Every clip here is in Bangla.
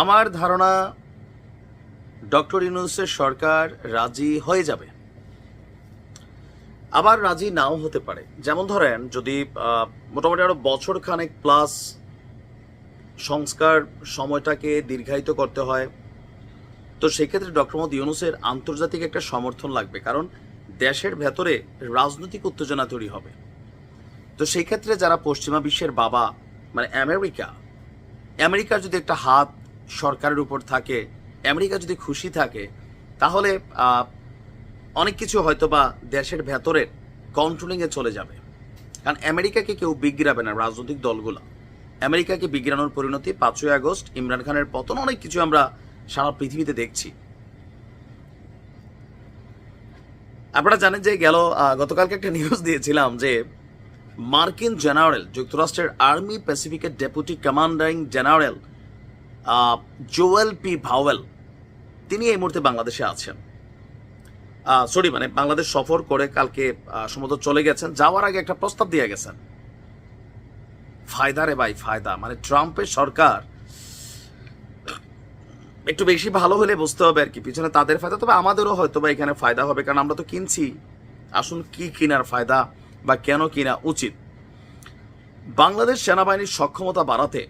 আমার ধারণা ডক্টর ইউনুসের সরকার রাজি হয়ে যাবে। আবার রাজি নাও হতে পারে। যেমন ধরেন, যদি মোটামুটি আরও বছর খানেক প্লাস সংস্কার সময়টাকে দীর্ঘায়িত করতে হয়, তো সেক্ষেত্রে ডক্টর মোহাম্মদ ইউনুসের আন্তর্জাতিক একটা সমর্থন লাগবে, কারণ দেশের ভেতরে রাজনৈতিক উত্তেজনা তৈরি হবে। তো সেই ক্ষেত্রে যারা পশ্চিমা বিশ্বের বাবা মানে আমেরিকা, আমেরিকার যদি একটা হাত সরকারের উপর থাকে, আমেরিকা যদি খুশি থাকে, তাহলে অনেক কিছু হয়তো বা দেশের ভেতরের কন্ট্রোলিংয়ে চলে যাবে। কারণ আমেরিকাকে কেউ বিগড়াবে না, রাজনৈতিক দলগুলো। আমেরিকাকে বিগড়ানোর পরিণতি পাঁচই আগস্ট, ইমরান খানের পতন, অনেক কিছু আমরা সারা পৃথিবীতে দেখছি। আপনারা জানেন যে গেল গতকালকে একটা নিউজ দিয়েছিলাম যে মার্কিন জেনারেল, যুক্তরাষ্ট্রের army প্যাসিফিকের deputy commanding general Joel P Vowell, তিনি এই মুহূর্তে বাংলাদেশে আছেন। সরি মানে বাংলাদেশ সফর করে কালকে সম্ভবত চলে গেছেন। যাওয়ার আগে একটা প্রস্তাব দিয়ে গেছেন। ফায়দা রে ভাই, ফায়দা। মানে ট্রাম্পের সরকার একটু বেশি ভালো হলে বুঝতে হবে আর কি। পিছনে তাদের ফায়দা, তবে আমাদেরও হয়তো বা এখানে ফায়দা হবে, কারণ আমরা তো কিনছি। আসুন, কি কেনার ফায়দা বা কেন কিনা উচিত। বাংলাদেশ সেনাবাহিনীর সক্ষমতা বাড়াতে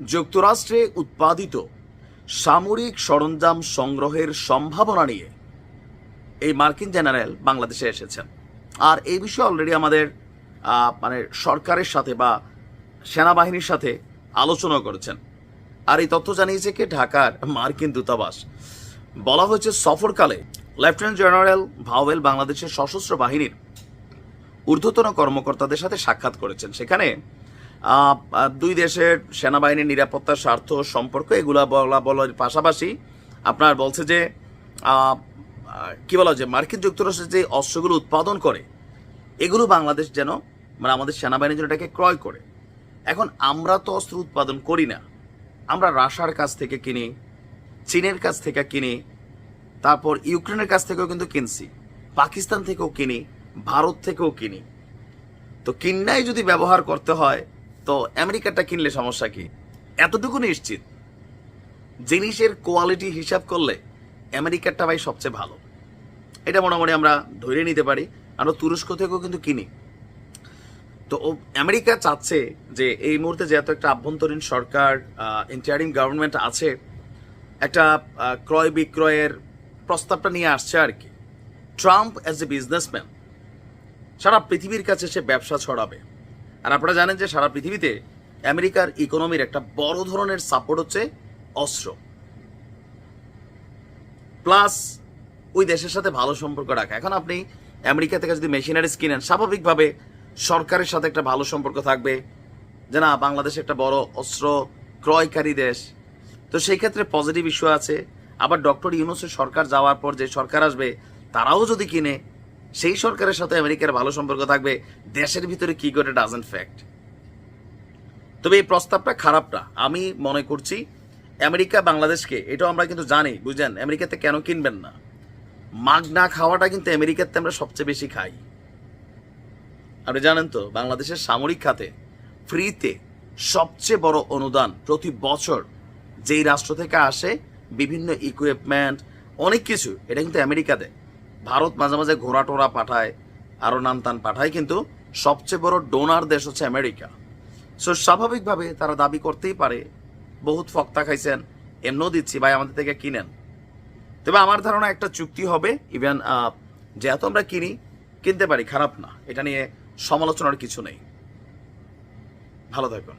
যুক্তরাষ্ট্রে উৎপাদিত সামরিক সরঞ্জাম সংগ্রহের সম্ভাবনা নিয়ে এই মার্কিন জেনারেল বাংলাদেশে এসেছেন। আর এই বিষয়ে অলরেডি আমাদের মানে সরকারের সাথে বা সেনাবাহিনীর সাথে আলোচনা করেছেন। আর এই তথ্য জানিয়েছে কে, ঢাকার মার্কিন দূতাবাস। বলা হয়েছে সফরকালে লেফটেন্যান্ট জেনারেল ভাওয়েল বাংলাদেশের সশস্ত্র বাহিনীর ঊর্ধ্বতন কর্মকর্তাদের সাথে সাক্ষাৎ করেছেন। সেখানে দুই দেশের সেনাবাহিনীর নিরাপত্তার স্বার্থ, সম্পর্ক, এগুলা বলা বলার পাশাপাশি আপনার বলছে যে কি বলা যে মার্কিন যুক্তরাষ্ট্র যে অস্ত্রগুলো উৎপাদন করে, এগুলো বাংলাদেশ যেন মানে আমাদের সেনাবাহিনী যেন এটাকে ক্রয় করে। এখন আমরা তো অস্ত্র উৎপাদন করি না। আমরা রাশিয়ার কাছ থেকে কিনি, চীনের কাছ থেকে কিনি, তারপর ইউক্রেনের কাছ থেকেও কিন্তু কিনছি, পাকিস্তান থেকেও কিনি, ভারত থেকেও কিনি। তো কিন্নাই যদি ব্যবহার করতে হয় তো আমেরিকাটা কিনলে সমস্যা কি? এতটুকু নিশ্চিত? জিনিসের কোয়ালিটি হিসাব করলে আমেরিকারটা ভাই সবচেয়ে ভালো। এটা মোটামুটি আমরা ধরে নিতে পারি। আমরা তুরস্ক থেকেও কিন্তু কিনি। তো আমেরিকা চাচ্ছে যে এই মুহূর্তে যেহেতু একটা আভ্যন্তরীণ সরকার ইন্টারিম গভর্নমেন্ট আছে, একটা ক্রয় বিক্রয়ের প্রস্তাবটা নিয়ে আসছে আর কি। ট্রাম্প অ্যাজ এ বিজনেসম্যান সারা পৃথিবীর কাছে সে ব্যবসা ছড়াবে। আর আপনারা জানেন যে সারা পৃথিবীতে আমেরিকার ইকোনমির একটা বড় ধরনের সাপোর্ট হচ্ছে অস্ত্র। প্লাস ওই দেশের সাথে ভালো সম্পর্ক রাখা। এখন আপনি আমেরিকা থেকে যদি মেশিনারিজ কিনেন, স্বাভাবিকভাবে সরকারের সাথে একটা ভালো সম্পর্ক থাকবে। যে না, বাংলাদেশ একটা বড় অস্ত্র ক্রয়কারী দেশ। তো সেই ক্ষেত্রে পজিটিভ ইস্যু আছে। আবার ডক্টর ইউনুসের সরকার যাওয়ার পর যে সরকার আসবে, তারাও যদি কিনে সেই সরকারের সাথে আমেরিকার ভালো সম্পর্ক থাকবে, দেশের ভিতরে কি করে ডাজেন্ট ফ্যাক্ট তবে এই প্রস্তাবটা খারাপ না আমি মনে করছি, আমেরিকা বাংলাদেশকে, এটাও আমরা কিন্তু জানি, বুঝলেন? আমেরিকাতে কেন কিনবেন না? মাগনা খাওয়াটা কিন্তু আমেরিকাতে আমরা সবচেয়ে বেশি খাই। আপনি জানেন তো, বাংলাদেশের সামরিক খাতে ফ্রিতে সবচেয়ে বড় অনুদান প্রতি বছর যেই রাষ্ট্র থেকে আসে, বিভিন্ন ইকুইপমেন্ট অনেক কিছু, এটা কিন্তু আমেরিকা দেয়। ভারত মাঝে মাঝে ঘোড়া টোরা পাঠায় আরও নানতান পাঠায়, কিন্তু সবচেয়ে বড় ডোনার দেশ হচ্ছে আমেরিকা। সো স্বাভাবিকভাবে তারা দাবি করতেই পারে, বহুত ফক্তা খাইছেন, এমনও দিচ্ছি, ভাই, আমাদের থেকে কিনেন। তবে আমার ধারণা একটা চুক্তি হবে ইভেন যেহেতু আমরা কিনি, কিনতে পারি, খারাপ না। এটা নিয়ে সমালোচনার কিছু নেই। ভালো থাকুন